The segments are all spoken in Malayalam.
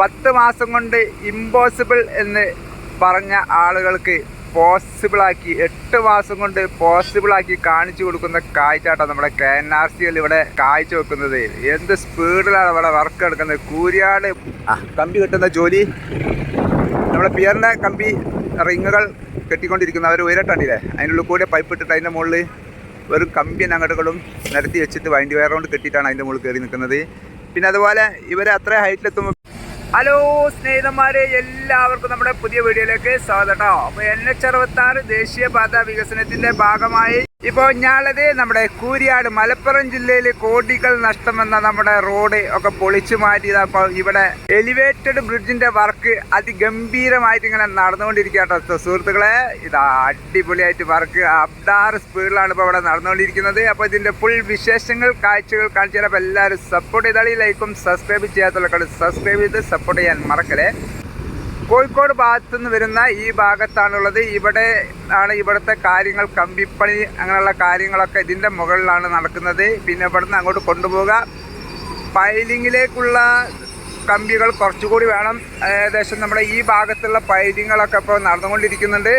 പത്ത് മാസം കൊണ്ട് ഇമ്പോസിബിൾ എന്ന് പറഞ്ഞ ആളുകൾക്ക് പോസിബിളാക്കി എട്ട് മാസം കൊണ്ട് പോസിബിളാക്കി കാണിച്ചു കൊടുക്കുന്ന കാഴ്ചാട്ടോ നമ്മുടെ കെ എൻ ആർ സിയിൽ ഇവിടെ കാഴ്ച വെക്കുന്നത്. എന്ത് സ്പീഡിലാണ് ഇവിടെ വർക്ക് എടുക്കുന്നത്? കൂരിയാട്. കമ്പി കെട്ടുന്ന ജോലി. നമ്മുടെ പിയറിന്റെ കമ്പി റിങ്ങുകൾ കെട്ടിക്കൊണ്ടിരിക്കുന്ന. അവർ ഉയരട്ടണ്ടില്ലേ അതിനുള്ളിൽ കൂടെ പൈപ്പ് ഇട്ടിട്ട് അതിന്റെ മുകളിൽ വെറും കമ്പി നങ്ങടുകളും നിരത്തി വെച്ചിട്ട് വൈൻഡ് വയർ കൊണ്ട് കെട്ടിയിട്ടാണ് അതിന്റെ മുകളിൽ കയറി നിൽക്കുന്നത്. പിന്നെ അതുപോലെ ഇവർ അത്ര ഹൈറ്റിലെത്തുമ്പോൾ ഹലോ സ്നേഹിതന്മാരെ എല്ലാവർക്കും നമ്മുടെ പുതിയ വീഡിയോയിലേക്ക് സ്വാഗതം അപ്പോൾ എൻ എച്ച് അറുപത്താറ് ദേശീയപാത വികസനത്തിന്റെ ഭാഗമായി ഇപ്പോൾ ഞാളത് നമ്മുടെ കൂരിയാട് മലപ്പുറം ജില്ലയിൽ കോടികൾ നഷ്ടമെന്ന നമ്മുടെ റോഡ് ഒക്കെ പൊളിച്ചു മാറ്റിയത്. അപ്പോൾ ഇവിടെ എലിവേറ്റഡ് ബ്രിഡ്ജിന്റെ വർക്ക് അതിഗംഭീരമായിട്ട് ഇങ്ങനെ നടന്നുകൊണ്ടിരിക്കുക സുഹൃത്തുക്കളെ ഇതാ അടിപൊളിയായിട്ട് വർക്ക് അബ്ദാർ സ്പീഡിലാണ് ഇപ്പോൾ ഇവിടെ നടന്നുകൊണ്ടിരിക്കുന്നത്. അപ്പോൾ ഇതിന്റെ ഫുൾ വിശേഷങ്ങൾ കാഴ്ചകൾ കാണിച്ചു തരാം. അപ്പോൾ എല്ലാവരും സപ്പോർട്ട് ചെയ്താൽ ലൈക്കും സബ്സ്ക്രൈബ് ചെയ്യാത്തുള്ള സബ്സ്ക്രൈബ് ചെയ്ത് സപ്പോർട്ട് ചെയ്യാൻ മറക്കലേ കോഴിക്കോട് ഭാഗത്തു നിന്ന് വരുന്ന ഈ ഭാഗത്താണുള്ളത്. ഇവിടെ ആണ് ഇവിടുത്തെ കാര്യങ്ങൾ. കമ്പിപ്പണി അങ്ങനെയുള്ള കാര്യങ്ങളൊക്കെ ഇതിന്റെ മുകളിലാണ് നടക്കുന്നത്. പിന്നെ ഇവിടുന്ന് അങ്ങോട്ട് കൊണ്ടുപോവുക. പൈലിങ്ങിലേക്കുള്ള കമ്പികൾ കുറച്ചുകൂടി വേണം. ഏകദേശം നമ്മുടെ ഈ ഭാഗത്തുള്ള പൈലിങ്ങളൊക്കെ ഇപ്പോൾ നടന്നുകൊണ്ടിരിക്കുന്നുണ്ട്.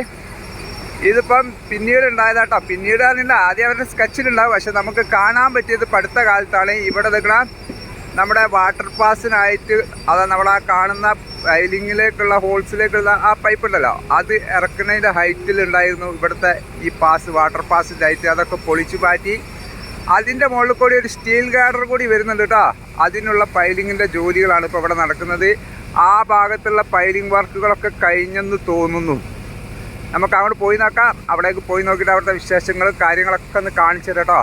ഇതിപ്പം പിന്നീട് ഉണ്ടായതാട്ടോ. പിന്നീട് അതിന്റെ ആദ്യം അവരുടെ സ്കെച്ചിലുണ്ടാവും. പക്ഷെ നമുക്ക് കാണാൻ പറ്റിയത് പഠിത്ത കാലത്താണ്. ഇവിടെ നിൽക്കണ നമ്മുടെ വാട്ടർ പാസിനായിട്ട് അത് നമ്മൾ ആ കാണുന്ന പൈലിങ്ങിലേക്കുള്ള ഹോൾസിലേക്കുള്ള ആ പൈപ്പ് ഉണ്ടല്ലോ. അത് ഇറക്കുന്നതിന്റെ ഹൈറ്റിൽ ഉണ്ടായിരുന്നു ഇവിടുത്തെ ഈ പാസ് വാട്ടർ പാസിന്റെ ഹൈറ്റ് അതൊക്കെ പൊളിച്ചു മാറ്റി. അതിന്റെ മുകളിൽ കൂടി ഒരു സ്റ്റീൽ ഗാർഡർ കൂടി വരുന്നുണ്ട് കേട്ടോ അതിനുള്ള പൈലിങ്ങിന്റെ ജോലികളാണ് ഇപ്പോൾ ഇവിടെ നടക്കുന്നത്. ആ ഭാഗത്തുള്ള പൈലിംഗ് വർക്കുകളൊക്കെ കഴിഞ്ഞെന്ന് തോന്നുന്നു. നമുക്ക് അങ്ങോട്ട് പോയി നോക്കാം. അവിടേക്ക് പോയി നോക്കിയിട്ട് അവിടുത്തെ വിശേഷങ്ങളും കാര്യങ്ങളൊക്കെ ഒന്ന് കാണിച്ചു തരാം കേട്ടോ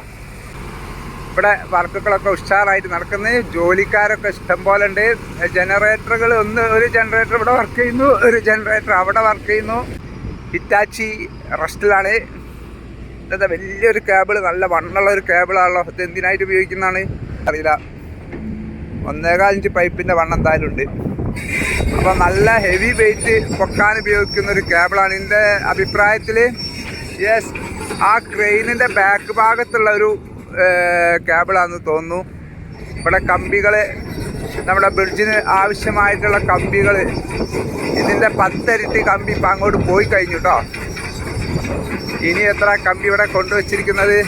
ഇവിടെ വർക്കുകളൊക്കെ ഉഷാറായിട്ട് നടക്കുന്നത് ജോലിക്കാരൊക്കെ ഇഷ്ടം പോലെ ഉണ്ട് ജനറേറ്ററുകൾ ഒന്ന് ഒരു ജനറേറ്റർ ഇവിടെ വർക്ക് ചെയ്യുന്നു ഒരു ജനറേറ്റർ അവിടെ വർക്ക് ചെയ്യുന്നു. ഹിറ്റാച്ചി റസ്റ്റിലാണ്. ഇന്നത്തെ വലിയൊരു കേബിൾ നല്ല വണ്ണുള്ള ഒരു കേബിളാണല്ലോ ഇത് എന്തിനായിട്ട് ഉപയോഗിക്കുന്നതാണ്? അറിയില്ല. ഒന്നേകാൽ ഇഞ്ച് പൈപ്പിന്റെ വണ്ണം എന്തായാലും ഉണ്ട്. അപ്പോൾ നല്ല ഹെവി വെയിറ്റ് പൊക്കാൻ ഉപയോഗിക്കുന്ന ഒരു കേബിളാണ് എന്റെ അഭിപ്രായത്തിൽ യെസ് ആ ക്രെയിനിന്റെ ബാക്ക് ഭാഗത്തുള്ള ഒരു കേബിളാണെന്ന് തോന്നുന്നു. ഇവിടെ കമ്പികൾ നമ്മുടെ ബ്രിഡ്ജിന് ആവശ്യമായിട്ടുള്ള കമ്പികൾ ഇതിന്റെ പത്തരട്ടി കമ്പി ഇപ്പം അങ്ങോട്ട് പോയി കഴിഞ്ഞു കേട്ടോ ഇനി എത്ര കമ്പി ഇവിടെ കൊണ്ടുവച്ചിരിക്കുന്നത്?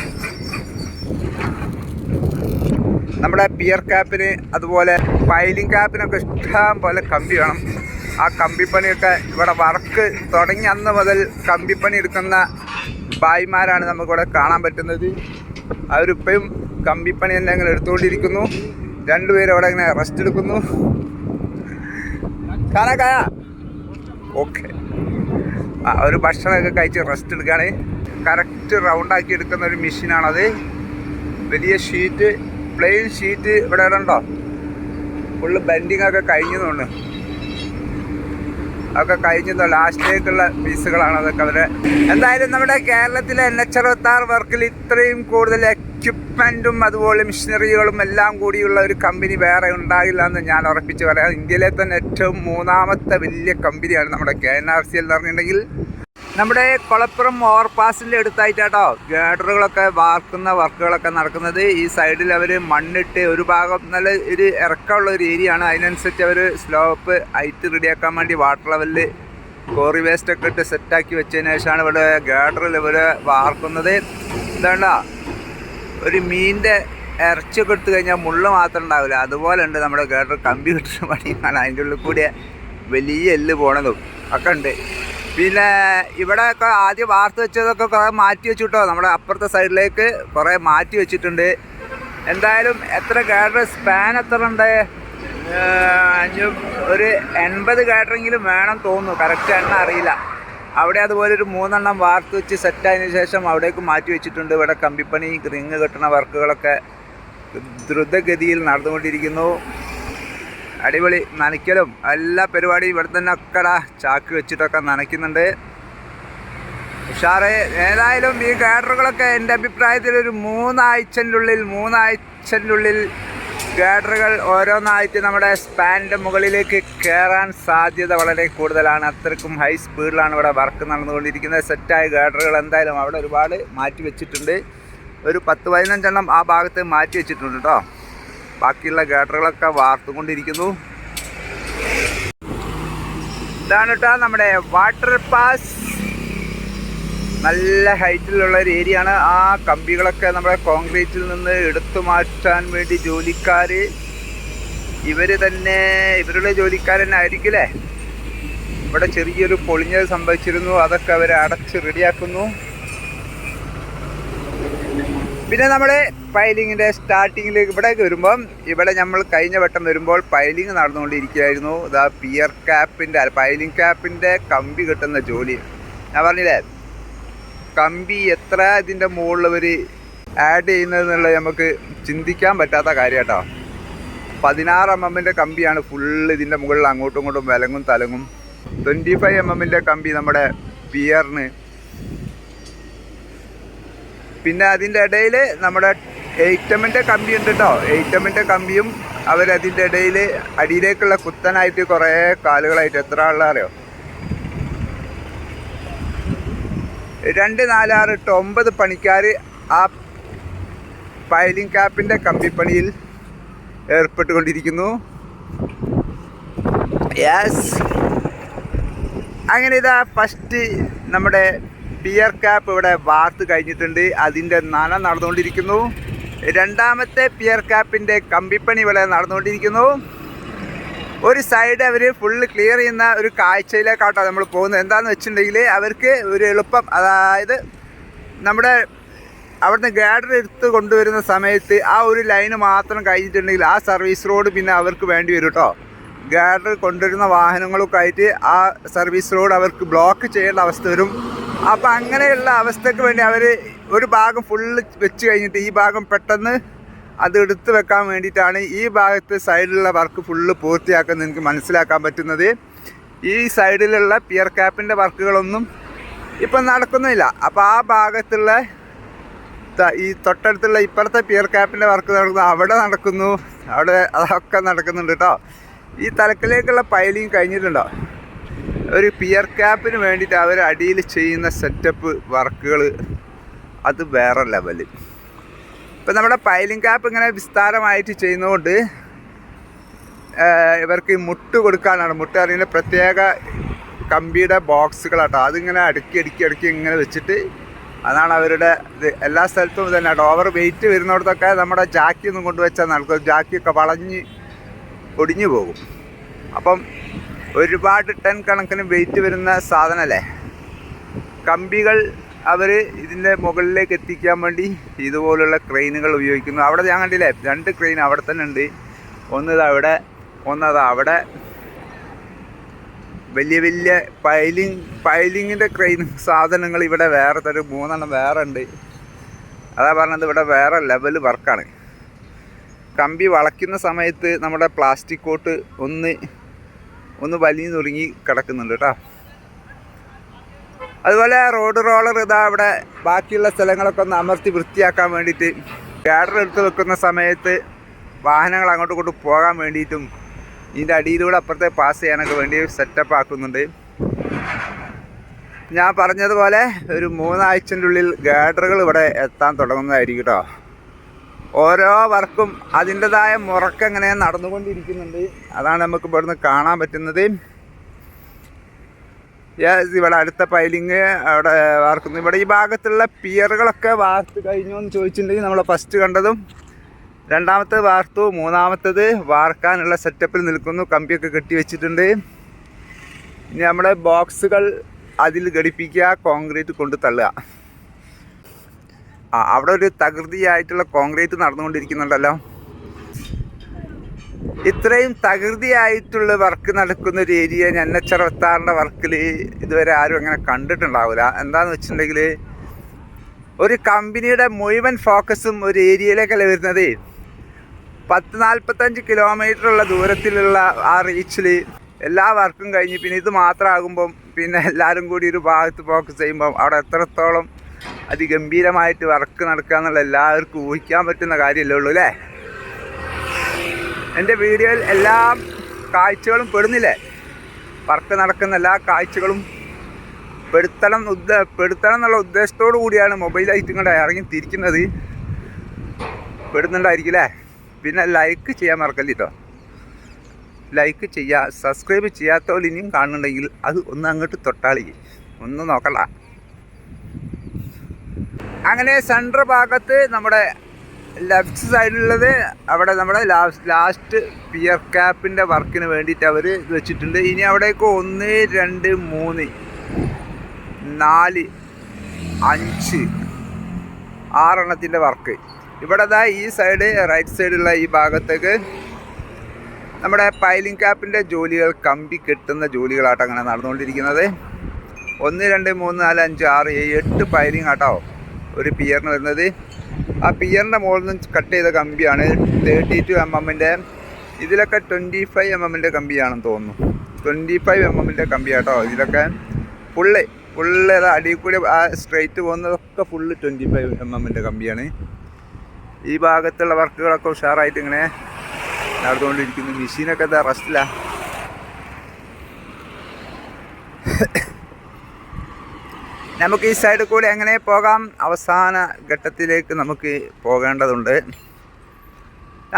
നമ്മുടെ പിയർ ക്യാപ്പിന് അതുപോലെ പൈലിംഗ് ക്യാപ്പിനൊക്കെ ഇഷ്ടം പോലെ കമ്പി വേണം. ആ കമ്പിപ്പണിയൊക്കെ ഇവിടെ വർക്ക് തുടങ്ങി അന്ന് മുതൽ കമ്പിപ്പണി എടുക്കുന്ന ബായിമാരാണ് നമുക്കിവിടെ കാണാൻ പറ്റുന്നത്. അവരിപ്പോഴും കമ്പിപ്പണി തന്നെ ഇങ്ങനെ എടുത്തുകൊണ്ടിരിക്കുന്നു. രണ്ടുപേരും അവിടെ ഇങ്ങനെ റെസ്റ്റ് എടുക്കുന്നു. കാണാക്കായ ഓക്കെ ആ ഒരു ഭക്ഷണമൊക്കെ കഴിച്ച് റെസ്റ്റ് എടുക്കുകയാണ്. കറക്റ്റ് റൗണ്ടാക്കി എടുക്കുന്ന ഒരു മെഷീനാണത് വലിയ ഷീറ്റ് പ്ലെയിൻ ഷീറ്റ് ഇവിടെ ഉണ്ടോ ഫുള്ള് ബെൻഡിങ് ഒക്കെ കഴിഞ്ഞു തോന്നുന്നു കഴിഞ്ഞ ലാസ്റ്റിലേക്കുള്ള പീസുകളാണ് അതൊക്കെ അവർ എന്തായാലും നമ്മുടെ കേരളത്തിലെ എൻ എച്ച് അറുപത്താറ് വർക്കിൽ ഇത്രയും കൂടുതൽ എക്യുപ്മെന്റും അതുപോലെ മിഷനറികളും എല്ലാം കൂടിയുള്ള ഒരു കമ്പനി വേറെ ഉണ്ടാകില്ല എന്ന് ഞാൻ ഉറപ്പിച്ച് പറയാം. ഇന്ത്യയിലെ തന്നെ ഏറ്റവും മൂന്നാമത്തെ വലിയ കമ്പനിയാണ് നമ്മുടെ കെ എൻ ആർ സി എന്ന് പറഞ്ഞിട്ടുണ്ടെങ്കിൽ നമ്മുടെ കൊളപ്പുറം ഓവർപാസിന്റെ അടുത്തായിട്ടാട്ടോ ഗേഡറുകളൊക്കെ വാർക്കുന്ന വർക്കുകളൊക്കെ നടക്കുന്നത്. ഈ സൈഡിൽ അവർ മണ്ണിട്ട് ഒരു ഭാഗം നല്ല ഒരു ഇറക്കമുള്ള ഒരു ഏരിയ ആണ് അതിനനുസരിച്ച് അവർ സ്ലോപ്പ് ഹൈറ്റ് റെഡിയാക്കാൻ വേണ്ടി വാട്ടർ ലെവലിൽ കോറി വേസ്റ്റ് ഒക്കെ ഇട്ട് സെറ്റാക്കി വെച്ചതിന് ശേഷമാണ് ഇവിടെ ഗേഡറിൽ ഇവർ വാർക്കുന്നത്. എന്താണ്ട ഒരു മീനിന്റെ ഇറച്ചിയൊക്കെ എടുത്തു കഴിഞ്ഞാൽ മുള്ള് മാത്രം ഉണ്ടാവില്ല. അതുപോലെ ഉണ്ട് നമ്മുടെ ഗേഡർ കമ്പി കിട്ടുന്ന പണിയാണ് അതിന്റെ ഉള്ളിൽ കൂടിയ വലിയ എല്ല് പോണതും. ഒക്കെ ഉണ്ട്. പിന്നെ ഇവിടെ ഒക്കെ ആദ്യം വാർത്ത വെച്ചതൊക്കെ കുറേ മാറ്റി വെച്ചിട്ടോ. നമ്മുടെ അപ്പുറത്തെ സൈഡിലേക്ക് കുറേ മാറ്റി വെച്ചിട്ടുണ്ട്. എന്തായാലും എത്ര കാറ്റർ സ്പാൻ എത്ര ഉണ്ട്? അഞ്ഞൂ ഒരു എൺപത് കാറ്ററെങ്കിലും വേണം തോന്നുന്നു. കറക്റ്റ് എണ്ണ അറിയില്ല. അവിടെ അതുപോലെ ഒരു മൂന്നെണ്ണം വാർത്ത് വെച്ച് സെറ്റായതിനു ശേഷം അവിടേക്ക് മാറ്റി വെച്ചിട്ടുണ്ട്. ഇവിടെ കമ്പിപ്പണി റിങ് കെട്ടുന്ന വർക്കുകളൊക്കെ ദ്രുതഗതിയിൽ നടന്നുകൊണ്ടിരിക്കുന്നു. അടിപൊളി നനയ്ക്കലും എല്ലാ പരിപാടിയും ഇവിടെ തന്നെ ഒക്കെടാ ചാക്ക് വെച്ചിട്ടൊക്കെ നനയ്ക്കുന്നുണ്ട്. ഉഷാറെ ഏതായാലും ഈ ഗാഡറുകളൊക്കെ എന്റെ അഭിപ്രായത്തിൽ ഒരു മൂന്നാഴ്ചന്റെ ഉള്ളിൽ മൂന്നാഴ്ചന്റെ ഉള്ളിൽ ഗാഡറുകൾ ഓരോന്നായിട്ട് നമ്മുടെ സ്പാനിന്റെ മുകളിലേക്ക് കയറാൻ സാധ്യത വളരെ കൂടുതലാണ്. അത്രക്കും ഹൈ സ്പീഡിലാണ് ഇവിടെ വർക്ക് നടന്നുകൊണ്ടിരിക്കുന്നത്. സെറ്റായ ഗാഡറുകൾ എന്തായാലും അവിടെ ഒരുപാട് മാറ്റി വെച്ചിട്ടുണ്ട്. ഒരു പത്ത് പതിനഞ്ചെണ്ണം ആ ഭാഗത്ത് മാറ്റി വെച്ചിട്ടുണ്ട് കേട്ടോ ബാക്കിയുള്ള ഗാഡറുകളൊക്കെ വാർത്തുകൊണ്ടിരിക്കുന്നു. ഇതാണ് കേട്ടോ നമ്മുടെ വാട്ടർ പാസ്. നല്ല ഹൈറ്റിലുള്ള ഒരു ഏരിയ ആണ് ആ കമ്പികളൊക്കെ നമ്മുടെ കോൺക്രീറ്റിൽ നിന്ന് എടുത്തു മാറ്റാൻ വേണ്ടി ജോലിക്കാർ ഇവർ തന്നെ ഇവരുടെ ജോലിക്കാർ തന്നെ ആയിരിക്കില്ലേ ഇവിടെ ചെറിയൊരു പൊളിഞ്ഞത് സംഭവിച്ചിരുന്നു. അതൊക്കെ അവർ അടച്ച് റെഡിയാക്കുന്നു. പിന്നെ നമ്മൾ പൈലിങ്ങിന്റെ സ്റ്റാർട്ടിങ്ങിലേക്ക് ഇവിടേക്ക് വരുമ്പം ഇവിടെ നമ്മൾ കഴിഞ്ഞ വട്ടം വരുമ്പോൾ പൈലിങ് നടന്നുകൊണ്ടിരിക്കുകയായിരുന്നു. ഇതാ പിയർ ക്യാപ്പിന്റെ പൈലിംഗ് ക്യാപ്പിന്റെ കമ്പി കിട്ടുന്ന ജോലി. ഞാൻ പറഞ്ഞില്ലേ? കമ്പി എത്ര ഇതിന്റെ മുകളിൽ ഇവർ ആഡ് ചെയ്യുന്നതെന്നുള്ളത് നമുക്ക് ചിന്തിക്കാൻ പറ്റാത്ത കാര്യം കേട്ടോ പതിനാറ് എം എമ്മിന്റെ കമ്പിയാണ് ഫുള്ള് ഇതിന്റെ മുകളിൽ അങ്ങോട്ടും ഇങ്ങോട്ടും വിലങ്ങും തലങ്ങും. ട്വന്റി ഫൈവ് എം എമ്മിന്റെ കമ്പി നമ്മുടെ പിയറിന് പിന്നെ അതിന്റെ ഇടയിൽ നമ്മുടെ എയ്റ്റ് എമ്മിന്റെ കമ്പി ഉണ്ട് കേട്ടോ എയ്റ്റ് എമ്മിന്റെ കമ്പിയും അവരതിന്റെ ഇടയിൽ അടിയിലേക്കുള്ള കുത്തനായിട്ട് കുറേ കാലുകളായിട്ട് എത്ര ആളുള്ള അറിയോ? രണ്ട് നാലാറ് എട്ട് ഒമ്പത് പണിക്കാർ ആ പൈലിംഗ് ക്യാപ്പിന്റെ കമ്പിപ്പണിയിൽ ഏർപ്പെട്ടുകൊണ്ടിരിക്കുന്നു. യെസ് അങ്ങനെ ഇതാ ഫസ്റ്റ് നമ്മുടെ പിയർ ക്യാപ്പ് ഇവിടെ വാർത്ത് കഴിഞ്ഞിട്ടുണ്ട്. അതിന്റെ നന നടന്നുകൊണ്ടിരിക്കുന്നു. രണ്ടാമത്തെ പിയർ ക്യാപ്പിന്റെ കമ്പിപ്പണി ഇവിടെ നടന്നുകൊണ്ടിരിക്കുന്നു. ഒരു സൈഡ് അവർ ഫുള്ള് ക്ലിയർ ചെയ്യുന്ന ഒരു കാഴ്ചയിലേക്കാട്ടോ നമ്മൾ പോകുന്നത്. എന്താണെന്ന് വെച്ചിട്ടുണ്ടെങ്കിൽ അവർക്ക് ഒരു എളുപ്പം അതായത് നമ്മുടെ അവിടുന്ന് ഗാഡർ എടുത്ത് കൊണ്ടുവരുന്ന സമയത്ത് ആ ഒരു ലൈന് മാത്രം കഴിഞ്ഞിട്ടുണ്ടെങ്കിൽ ആ സർവീസ് റോഡ് പിന്നെ അവർക്ക് വേണ്ടി വരും കേട്ടോ ഗാഡർ കൊണ്ടുവരുന്ന വാഹനങ്ങളൊക്കെ ആയിട്ട് ആ സർവീസ് റോഡ് അവർക്ക് ബ്ലോക്ക് ചെയ്യേണ്ട അവസ്ഥ വരും. അപ്പോൾ അങ്ങനെയുള്ള അവസ്ഥയ്ക്ക് വേണ്ടി അവർ ഒരു ഭാഗം ഫുള്ള് വെച്ച് കഴിഞ്ഞിട്ട് ഈ ഭാഗം പെട്ടെന്ന് അത് എടുത്ത് വെക്കാൻ വേണ്ടിയിട്ടാണ് ഈ ഭാഗത്ത് സൈഡിലുള്ള വർക്ക് ഫുള്ള് പൂർത്തിയാക്കുന്നത് എനിക്ക് മനസ്സിലാക്കാൻ പറ്റുന്നത്. ഈ സൈഡിലുള്ള പിയർ ക്യാപ്പിന്റെ വർക്കുകളൊന്നും ഇപ്പം നടക്കുന്നില്ല. അപ്പോൾ ആ ഭാഗത്തുള്ള ഈ തൊട്ടടുത്തുള്ള ഇപ്പുറത്തെ പിയർ ക്യാപ്പിന്റെ വർക്ക് നടക്കുന്നു അവിടെ നടക്കുന്നു. അവിടെ അതൊക്കെ നടക്കുന്നുണ്ട് കേട്ടോ ഈ തലക്കിലേക്കുള്ള പൈലിങ് കഴിഞ്ഞിട്ടുണ്ടോ? ഒരു പിയർ ക്യാപ്പിന് വേണ്ടിയിട്ട് അവർ അടിയിൽ ചെയ്യുന്ന സെറ്റപ്പ് വർക്കുകൾ അത് വേറെ ലെവൽ ഇപ്പം നമ്മുടെ പൈലിംഗ് ക്യാപ്പ് ഇങ്ങനെ വിസ്താരമായിട്ട് ചെയ്യുന്നതുകൊണ്ട് ഇവർക്ക് മുട്ട് കൊടുക്കാനാണ്. മുട്ട് അറിയുന്ന പ്രത്യേക കമ്പിയുടെ ബോക്സുകളാട്ടോ അതിങ്ങനെ അടുക്കി അടുക്കി അടുക്കി ഇങ്ങനെ വെച്ചിട്ട് അതാണ് അവരുടെ ഇത്. എല്ലാ സ്ഥലത്തും ഇത് തന്നെ ഓവർ വെയിറ്റ് വരുന്നിടത്തൊക്കെ നമ്മുടെ ജാക്കി ഒന്നും കൊണ്ടുവച്ചാൽ നടക്കും ജാക്കിയൊക്കെ വളഞ്ഞ് ഒടിഞ്ഞു പോകും. അപ്പം ഒരുപാട് ടൺ കണക്കിന് വെയിറ്റ് വരുന്ന സാധനമല്ലേ? കമ്പികൾ അവർ ഇതിന്റെ മുകളിലേക്ക് എത്തിക്കാൻ വേണ്ടി ഇതുപോലുള്ള ക്രെയിനുകൾ ഉപയോഗിക്കുന്നു. അവിടെ ഞാൻ കണ്ടില്ലേ രണ്ട് ക്രെയിൻ അവിടെ തന്നെ ഉണ്ട്. ഒന്നത് അവിടെ ഒന്നത് അവിടെ. വലിയ വലിയ പൈലിങ് പൈലിങ്ങിന്റെ ക്രെയിൻ സാധനങ്ങൾ ഇവിടെ വേറെ തരും മൂന്നെണ്ണം വേറെ ഉണ്ട്. അതാ പറഞ്ഞത് ഇവിടെ വേറെ ലെവൽ വർക്കാണ് കമ്പി വളയ്ക്കുന്ന സമയത്ത് നമ്മുടെ പ്ലാസ്റ്റിക് കോട്ട് ഒന്ന് ഒന്ന് വലിഞ്ഞു തുടങ്ങി കിടക്കുന്നുണ്ട് കേട്ടോ. അതുപോലെ റോഡ് റോളർ ഇതാ ഇവിടെ ബാക്കിയുള്ള സ്ഥലങ്ങളൊക്കെ ഒന്ന് അമർത്തി വൃത്തിയാക്കാൻ വേണ്ടിയിട്ട് ഗാഡർ എടുത്ത് വെക്കുന്ന സമയത്ത് വാഹനങ്ങൾ അങ്ങോട്ടും ഇങ്ങോട്ടും പോകാൻ വേണ്ടിയിട്ടും ഇതിന്റെ അടിയിലൂടെ അപ്പുറത്തെ പാസ് ചെയ്യാനൊക്കെ വേണ്ടി സെറ്റപ്പ് ആക്കുന്നുണ്ട്. ഞാൻ പറഞ്ഞതുപോലെ ഒരു മൂന്നാഴ്ചന്റെ ഉള്ളിൽ ഗാഡറുകൾ ഇവിടെ എത്താൻ തുടങ്ങുന്നതായിരിക്കും കേട്ടോ. ഓരോ വർക്കും അതിന്റെതായ മുറക്കെങ്ങനെ നടന്നുകൊണ്ടിരിക്കുന്നുണ്ട്. അതാണ് നമുക്ക് ഇവിടുന്ന് കാണാൻ പറ്റുന്നത്. ഇവിടെ അടുത്ത പൈലിങ് അവിടെ വാർക്കുന്നു. ഇവിടെ ഈ ഭാഗത്തുള്ള പിയറുകളൊക്കെ വാർത്ത് കഴിഞ്ഞു എന്ന് ചോദിച്ചിട്ടുണ്ടെങ്കിൽ നമ്മൾ ഫസ്റ്റ് കണ്ടതും രണ്ടാമത്തെ വാർത്തു മൂന്നാമത്തത് വാർക്കാനുള്ള സെറ്റപ്പിൽ നിൽക്കുന്നു. കമ്പിയൊക്കെ കെട്ടി വെച്ചിട്ടുണ്ട്. ഇനി നമ്മുടെ ബോക്സുകൾ അതിൽ ഘടിപ്പിക്കുക കോൺക്രീറ്റ് കൊണ്ട് തള്ളുക. അവിടെ ഒരു തകൃതിയായിട്ടുള്ള കോൺക്രീറ്റ് നടന്നുകൊണ്ടിരിക്കുന്നുണ്ടല്ലോ. ഇത്രയും തകൃതിയായിട്ടുള്ള വർക്ക് നടക്കുന്ന ഒരു ഏരിയ അറുപത്താറിന്റെ വർക്കിൽ ഇതുവരെ ആരും അങ്ങനെ കണ്ടിട്ടുണ്ടാവില്ല. എന്താന്ന് വെച്ചിട്ടുണ്ടെങ്കിൽ ഒരു കമ്പനിയുടെ മുഴുവൻ ഫോക്കസും ഒരു ഏരിയയിലേക്കല്ല വരുന്നത്? പത്ത് നാൽപ്പത്തഞ്ച് കിലോമീറ്റർ ഉള്ള ദൂരത്തിലുള്ള ആ റീച്ചിൽ എല്ലാ വർക്കും കഴിഞ്ഞ് പിന്നെ ഇത് മാത്രമാകുമ്പം പിന്നെ എല്ലാവരും കൂടി ഒരു ഭാഗത്ത് ഫോക്കസ് ചെയ്യുമ്പം അവിടെ എത്രത്തോളം അതിഗംഭീരമായിട്ട് വർക്ക് നടക്കുക എന്നുള്ള എല്ലാവർക്കും ഊഹിക്കാൻ പറ്റുന്ന കാര്യമല്ലേ ഉള്ളൂ അല്ലേ? എന്റെ വീഡിയോയിൽ എല്ലാ കാഴ്ചകളും പെടുന്നില്ലേ? വർക്ക് നടക്കുന്ന എല്ലാ കാഴ്ചകളും പെടുത്തണം ഉദ്ദ പെടുത്തണം എന്നുള്ള ഉദ്ദേശത്തോടു കൂടിയാണ് മൊബൈലായിട്ട് ഇങ്ങോട്ട് ഇറങ്ങി തിരിക്കുന്നത്. പെടുന്നുണ്ടായിരിക്കും അല്ലേ? പിന്നെ ലൈക്ക് ചെയ്യാൻ മറക്കല്ല കേട്ടോ ലൈക്ക് ചെയ്യുക സബ്സ്ക്രൈബ് ചെയ്യാത്തവർ ഇനിയും കാണുന്നുണ്ടെങ്കിൽ അത് ഒന്ന് അങ്ങോട്ട് തൊട്ടാളി. ഒന്ന് നോക്കണ്ട. അങ്ങനെ സെൻട്രൽ ഭാഗത്ത് നമ്മുടെ ലെഫ്റ്റ് സൈഡിലുള്ളത് അവിടെ നമ്മുടെ ലാസ്റ്റ് പിയർ ക്യാപ്പിന്റെ വർക്കിന് വേണ്ടിയിട്ട് അവർ വെച്ചിട്ടുണ്ട്. ഇനി അവിടേക്ക് ഒന്ന് രണ്ട് മൂന്ന് നാല് അഞ്ച് ആറെണ്ണത്തിന്റെ വർക്ക് ഇവിടെ ദാ ഈ സൈഡ് റൈറ്റ് സൈഡുള്ള ഈ ഭാഗത്തേക്ക് നമ്മുടെ പൈലിംഗ് ക്യാപ്പിന്റെ ജോലികൾ കമ്പി കെട്ടുന്ന ജോലികളാട്ടോ അങ്ങനെ നടന്നുകൊണ്ടിരിക്കുന്നത്. ഒന്ന് രണ്ട് മൂന്ന് നാല് അഞ്ച് ആറ് ഏഴ് എട്ട് പൈലിംഗ് ആട്ടോ. ഒരു പിയറിന് വരുന്നത്. ആ പിയറിന്റെ മുകളിൽ നിന്ന് കട്ട് ചെയ്ത കമ്പിയാണ് തേർട്ടി ടു എം എമ്മിന്റെ ഇതിലൊക്കെ ട്വന്റി ഫൈവ് എം എമ്മിന്റെ കമ്പിയാണെന്ന് തോന്നുന്നു. ട്വന്റി ഫൈവ് എം എമ്മിന്റെ കമ്പിയാട്ടോ ഇതിലൊക്കെ. ഫുള്ള് ഫുള്ള് അടിയിൽ കൂടി ആ സ്ട്രെയിറ്റ് പോകുന്നതൊക്കെ ഫുള്ള് ട്വന്റി ഫൈവ് എം എമ്മിന്റെ കമ്പിയാണ്. ഈ ഭാഗത്തുള്ള വർക്കുകളൊക്കെ ഉഷാറായിട്ട് ഇങ്ങനെ നടന്നുകൊണ്ടിരിക്കുന്നു. മെഷീനൊക്കെ എന്താ റെസ്റ്റിലാണ് നമുക്ക് ഈ സൈഡിൽ കൂടി എങ്ങനെ പോകാം? അവസാന ഘട്ടത്തിലേക്ക് നമുക്ക് പോകേണ്ടതുണ്ട്.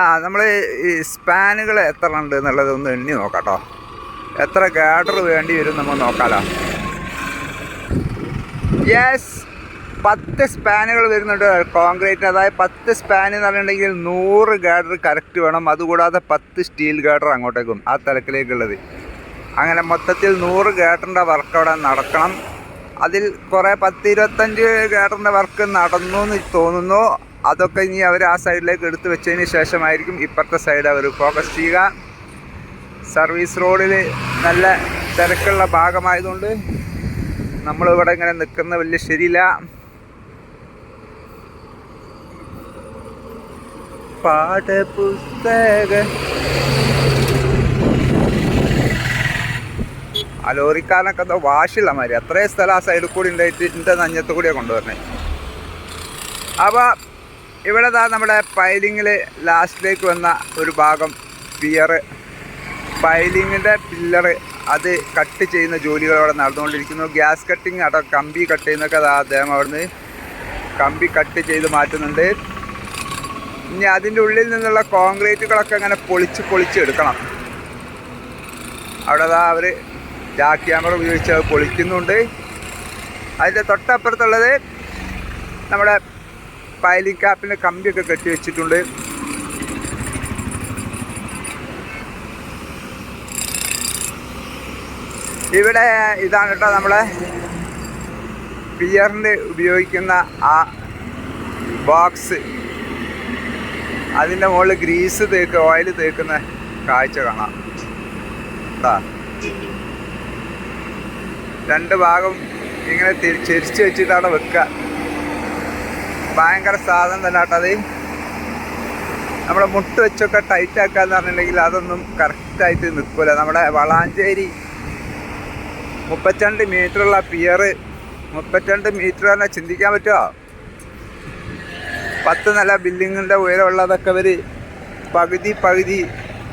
ആ നമ്മൾ ഈ സ്പാനുകൾ എത്ര ഉണ്ട് എന്നുള്ളത് ഒന്ന് എണ്ണി നോക്കാം എത്ര ഗാഡർ വേണ്ടി വരും നമ്മൾ നോക്കാലോ. യെസ് പത്ത് സ്പാനുകൾ വരുന്നുണ്ട് കോൺക്രീറ്റ് അതായത് പത്ത് സ്പാൻ എന്ന് പറഞ്ഞിട്ടുണ്ടെങ്കിൽ നൂറ് ഗാഡർ കറക്റ്റ് വേണം. അതുകൂടാതെ പത്ത് സ്റ്റീൽ ഗാഡർ അങ്ങോട്ടേക്കും ആ തലക്കിലേക്കുള്ളത് അങ്ങനെ മൊത്തത്തിൽ നൂറ് ഗാഡറിന്റെ വർക്ക് അവിടെ നടക്കണം. അതിൽ കുറേ പത്ത് ഇരുപത്തഞ്ച് ഗാഡറിന്റെ വർക്ക് നടന്നു എന്ന് തോന്നുന്നു. അതൊക്കെ ഇനി അവർ ആ സൈഡിലേക്ക് എടുത്തു വെച്ചതിന് ശേഷമായിരിക്കും ഇപ്പുറത്തെ സൈഡ് അവർ. ഫോക്കസ് ചെയ്യുക സർവീസ് റോഡിൽ നല്ല തിരക്കുള്ള ഭാഗമായതുകൊണ്ട് നമ്മളിവിടെ ഇങ്ങനെ നിൽക്കുന്ന വലിയ ശരിയില്ല. പാഠപുസ്തക ആ ലോറിക്കാരനൊക്കെ എന്തോ വാശിയുള്ള മാതിരി. അത്രയും സ്ഥലം ആ സൈഡിൽ കൂടി ഉണ്ടായിട്ട് ഇതിന്റെ നഞ്ഞത്ത് കൂടിയാണ് കൊണ്ടുവരണേ അപ്പോൾ ഇവിടെ താ നമ്മുടെ പൈലിങ്ങിൽ ലാസ്റ്റിലേക്ക് വന്ന ഒരു ഭാഗം പിയർ പൈലിങ്ങിന്റെ പില്ലർ അത് കട്ട് ചെയ്യുന്ന ജോലികൾ അവിടെ നടന്നുകൊണ്ടിരിക്കുന്നു. ഗ്യാസ് കട്ടിങ് അട കമ്പി കട്ട് ചെയ്യുന്നൊക്കെ അദ്ദേഹം അവിടുന്ന് കമ്പി കട്ട് ചെയ്ത് മാറ്റുന്നുണ്ട്. ഇനി അതിന്റെ ഉള്ളിൽ നിന്നുള്ള കോൺക്രീറ്റുകളൊക്കെ അങ്ങനെ പൊളിച്ച് പൊളിച്ച് എടുക്കണം. അവിടെ അവർ ജാക്ക് ക്യാമറ ഉപയോഗിച്ച് അത് പൊളിക്കുന്നുണ്ട്. അതിന്റെ തൊട്ടപ്പുറത്തുള്ളത് നമ്മുടെ പൈലിംഗ് ക്യാപ്പിന്റെ കമ്പിയൊക്കെ കെട്ടി വെച്ചിട്ടുണ്ട്. ഇവിടെ ഇതാണ് കേട്ടോ നമ്മളെ പിയറിന് ഉപയോഗിക്കുന്ന ആ ബോക്സ് അതിന്റെ മുകളിൽ ഗ്രീസ് തേക്ക് ഓയിൽ തേക്കുന്ന കാഴ്ച കാണാം. കേട്ടോ രണ്ട് ഭാഗം ഇങ്ങനെ തിരി ചെരിച്ച് വെച്ചിട്ടാണ് വെക്കുക. ഭയങ്കര സാധനം തന്നെ കേട്ടത് നമ്മുടെ മുട്ട് വെച്ചൊക്കെ ടൈറ്റ് ആക്കാന്ന് പറഞ്ഞിട്ടുണ്ടെങ്കിൽ അതൊന്നും കറക്റ്റായിട്ട് നിൽക്കില്ല നമ്മുടെ വളാഞ്ചേരി മുപ്പത്തിരണ്ട് മീറ്ററുള്ള പിയർ മുപ്പത്തിരണ്ട് മീറ്റർ തന്നെ ചിന്തിക്കാൻ പറ്റുമോ പത്ത് നില ബിൽഡിങ്ങിന്റെ ഉയരമുള്ളതൊക്കെ ഇവർ പകുതി പകുതി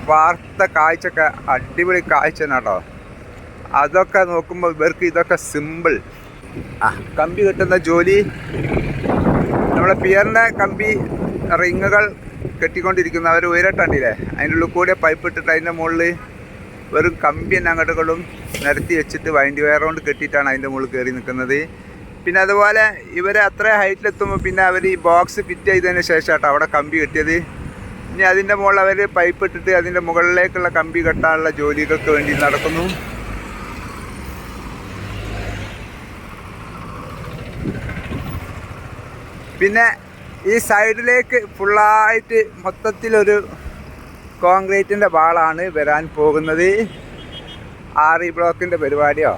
വാർത്ത കാഴ്ചയൊക്കെ അടിപൊളി കാഴ്ച തന്നെ കേട്ടോ അതൊക്കെ നോക്കുമ്പോൾ ഇവർക്ക് ഇതൊക്കെ സിമ്പിൾ ആ കമ്പി കിട്ടുന്ന ജോലി. നമ്മളെ പിയറിന്റെ കമ്പി റിങ്ങുകൾ കെട്ടിക്കൊണ്ടിരിക്കുന്ന. അവർ ഉയരട്ടണ്ടില്ലേ അതിന്റെ ഉള്ളിൽ കൂടെ പൈപ്പ് ഇട്ടിട്ട് അതിന്റെ മുകളിൽ വെറും കമ്പി തന്നെ അങ്ങോട്ട് നിരത്തി വെച്ചിട്ട് വൈൻഡ് വയർ കൊണ്ട് കെട്ടിയിട്ടാണ് അതിന്റെ മുകളിൽ കയറി നിൽക്കുന്നത്. പിന്നെ അതുപോലെ ഇവർ അത്ര ഹൈറ്റിലെത്തുമ്പോൾ പിന്നെ അവർ ഈ ബോക്സ് ഫിറ്റ് ചെയ്തതിന് ശേഷമാട്ടോ അവിടെ കമ്പി കെട്ടിയത്. ഇനി അതിന്റെ മുകളിൽ അവർ പൈപ്പ് ഇട്ടിട്ട് അതിന്റെ മുകളിലേക്കുള്ള കമ്പി കെട്ടാനുള്ള ജോലികൾക്ക് വേണ്ടി നടക്കുന്നു. പിന്നെ ഈ സൈഡിലേക്ക് ഫുള്ളായിട്ട് മൊത്തത്തിലൊരു കോൺക്രീറ്റിന്റെ വാളാണ് വരാൻ പോകുന്നത്. ഇ ബ്ലോക്കിന്റെ പരിപാടിയോ?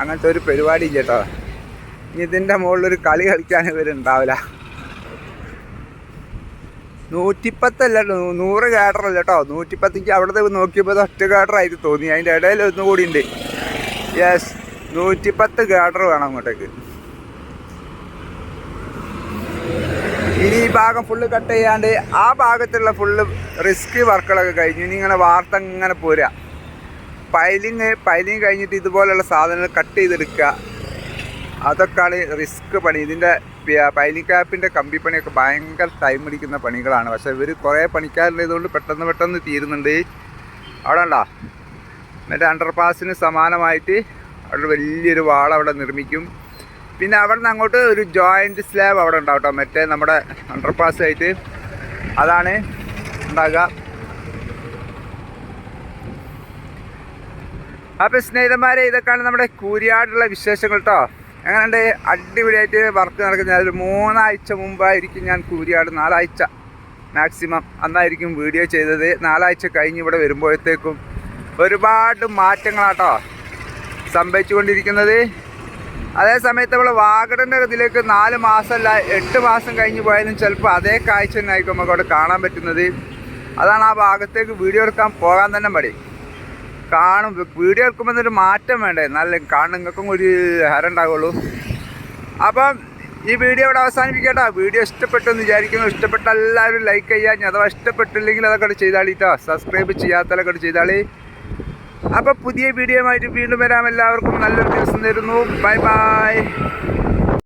അങ്ങനത്തെ ഒരു പരിപാടി ഇല്ല കേട്ടോ. ഇതിന്റെ മുകളിലൊരു കളി കളിക്കാൻ ഇവരുണ്ടാവില്ല നൂറ്റിപ്പത്തല്ല നൂറ് കാഡറല്ല കേട്ടോ. നൂറ്റിപ്പത്തേക്ക് അവിടുത്തെ നോക്കിയപ്പോൾ ഒറ്റ കാഡറായിട്ട് തോന്നി. അതിന്റെ ഇടയിൽ ഒന്നുകൂടി ഉണ്ട്. യെസ് നൂറ്റിപ്പത്ത് കാഡർ വേണം അങ്ങോട്ടേക്ക് ഇനി ഈ ഭാഗം ഫുള്ള് കട്ട് ചെയ്യാണ്ട് ആ ഭാഗത്തുള്ള ഫുള്ള് റിസ്ക് വർക്കുകളൊക്കെ കഴിഞ്ഞു. ഇനി ഇങ്ങനെ വാർത്ത ഇങ്ങനെ പോരാ. പൈലിങ് പൈലിങ് കഴിഞ്ഞിട്ട് ഇതുപോലെയുള്ള സാധനങ്ങൾ കട്ട് ചെയ്തെടുക്കുക. അതൊക്കെയാണ് റിസ്ക് പണി. ഇതിന്റെ പൈലിങ് ക്യാപ്പിന്റെ കമ്പിപ്പണിയൊക്കെ ഭയങ്കര ടൈം പിടിക്കുന്ന പണികളാണ്. പക്ഷെ ഇവർ കുറേ പണിക്കാരുള്ളതുകൊണ്ട് പെട്ടെന്ന് പെട്ടെന്ന് തീരുന്നുണ്ട്. അവിടെ ഉണ്ടോ അണ്ടർ അണ്ടർപാസിന് സമാനമായിട്ട് അവിടെ വലിയൊരു വാൾ അവിടെ നിർമ്മിക്കും. പിന്നെ അവിടെ നിന്ന് അങ്ങോട്ട് ഒരു ജോയിന്റ് സ്ലാബ് അവിടെ ഉണ്ടാവും മറ്റേ നമ്മുടെ അണ്ടർപാസ് ആയിട്ട്. അതാണ് ഉണ്ടാകുക അപ്പം സ്നേഹിതന്മാരെ ഇതൊക്കെയാണ് നമ്മുടെ കൂരിയാടുള്ള വിശേഷങ്ങൾ കേട്ടോ എങ്ങനെയുണ്ട്? അടിപൊളിയായിട്ട് വർക്ക് നടക്കുന്നത്. ഒരു മൂന്നാഴ്ച മുമ്പായിരിക്കും ഞാൻ കൂരിയാട് നാലാഴ്ച മാക്സിമം അന്നായിരിക്കും വീഡിയോ ചെയ്തത്. നാലാഴ്ച കഴിഞ്ഞ് ഇവിടെ വരുമ്പോഴത്തേക്കും ഒരുപാട് മാറ്റങ്ങളാട്ടോ സംഭവിച്ചുകൊണ്ടിരിക്കുന്നത്. അതേ സമയത്ത് നമ്മൾ വാഗടന്റെ ഇതിലേക്ക് നാല് മാസമല്ല എട്ട് മാസം കഴിഞ്ഞ് പോയാലും ചിലപ്പോൾ അതേ കാഴ്ച തന്നെ ആയിരിക്കും നമുക്ക് അവിടെ കാണാൻ പറ്റുന്നത്. അതാണ് ആ ഭാഗത്തേക്ക് വീഡിയോ എടുക്കാൻ പോകാൻ തന്നെ മടി. കാണും വീഡിയോ എടുക്കുമ്പോൾ ഒരു മാറ്റം വേണ്ടേ? നല്ല കാണും നിങ്ങൾക്കും ഒരു ഹരം ഉണ്ടാവുള്ളൂ. അപ്പം ഈ വീഡിയോ ഇവിടെ അവസാനിപ്പിക്കട്ടോ. വീഡിയോ ഇഷ്ടപ്പെട്ടു എന്ന് വിചാരിക്കുന്നു. ഇഷ്ടപ്പെട്ട എല്ലാവരും ലൈക്ക് ചെയ്യാൻ അഥവാ ഇഷ്ടപ്പെട്ടില്ലെങ്കിൽ അതൊക്കെ ചെയ്താളിട്ടോ സബ്സ്ക്രൈബ് ചെയ്യാത്തതൊക്കെ ചെയ്താളി. അപ്പോൾ പുതിയ വീഡിയോ ആയിട്ട് വീണ്ടും വരാം. എല്ലാവർക്കും നല്ലൊരു ദിവസം തരുന്നു. Bye bye